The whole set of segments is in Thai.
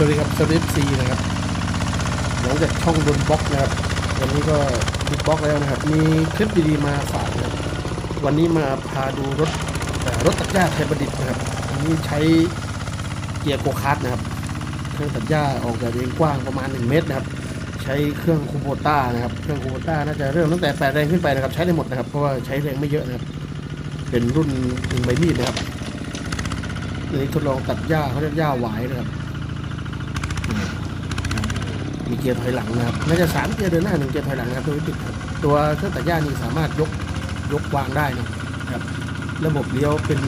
สวัสดีครับสวิฟซีนะครับหลังจากช่องบนบล็อกนะครับ วันนี้ก็บิดบล็อกแล้วนะครับ มีคลิปดีๆมาฝากนะครับ วันนี้มาพาดูรถเอ่รถตัดหญ้าไทยประดิษฐ์นะครับอันนี้ใช้เกียร์โกคาร์ทนะครับ เครื่องตัดหญ้าออกแบบเองกว้างประมาณ 1 เมตรนะครับ ใช้เครื่องคูโบต้านะครับ เครื่องคูโบต้าน่าจะเริ่มตั้งแต่8แรงขึ้นไปนะครับ ใช้ได้หมดนะครับ เพราะว่าใช้แรงไม่เยอะนะครับ เป็นรุ่นหนึ่งใบมีดนะครับอันนี้ทดลองตัดหญ้าเขาเรียกหญ้าหวายนะครับ มีเกียร์ถอยหลังนะครับน่าจะสามเกียร์เดินหน้าหนึ่งเกียร์ถอยหลังนะครับตัวนี้ติครับตัวเครื่องตัดหญ้านี่สามารถยกยกวางได้นะครับ ระบบเลี้ยวเป็น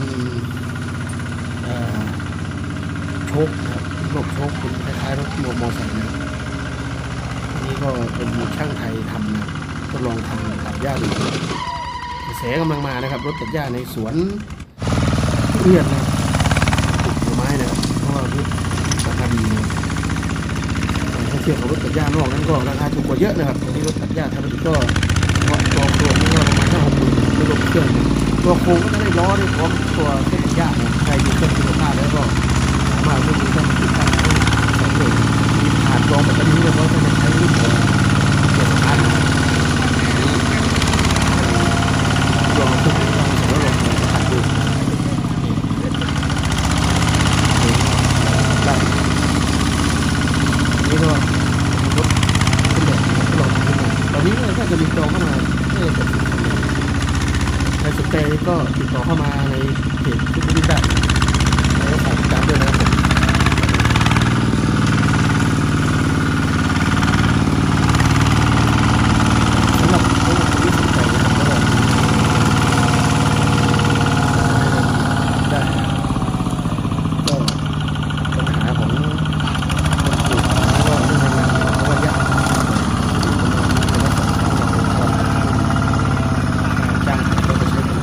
โชคนะครับระบบโชคเป็นคล้ายๆรถมอมไซค์นะครับอันนี้ก็เป็นช่างไทยทำนะทดลองทำตัดหญ้าดูกระแสกำลังมานะครับ รถตัดหญ้าในสวนเรียนนะปลูกไม้นะเพราะว่าพืชราคาดีนะครับถ้า เทียบกับรถตัดหญ้านอกนั้นก็ราคาถูกกว่าเยอะนะครับอันนี้รถตัดหญ้าธรรมดาก็ตัวตัวนี่ก็ประมาณห้าหกหมื่นไม่รวมเครื่องตัวโครงก็จะได้ล้อได้พร้อมตัวเส้นหญ้านะครับใครมีเครื่องคุณภาพแล้วก็สามารถเลือกดูได้ติดตั้งได้สองเลยมีผ่านกรองแบบนี้เลยเพราะจะใช้รุ่นของเกียร์สตาร์ทนะครับลองขึ้นลองเสร็จแล้วลองขัดดูได้ นี่ก็รถขึ้นแบบทดลองขึ้นมาต อนนี้เนี่ยก็จะมีจองเข้ามาใครสนใจก็ติดต่อเข้ามาในเพจที่ไม่ได้แล้วก็ฝากติดตามด้วยนะครับผมสำหรับผู้ที่สนใจนะครับก็ได้ก็ปัญหาของ คนปลูกแล้วก็เรื่องงานเพราะว่ายากจ้างก็จะใช้เป็น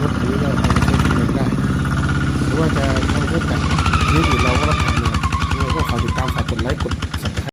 รถนี้ก็ไปใช้เป็นเองได้ ห รือว่าจะทำเครื่องจักนี่อื่นเราก็รับทำนะครับยังไงก็ฝากติดตามฝากกดไลค์กด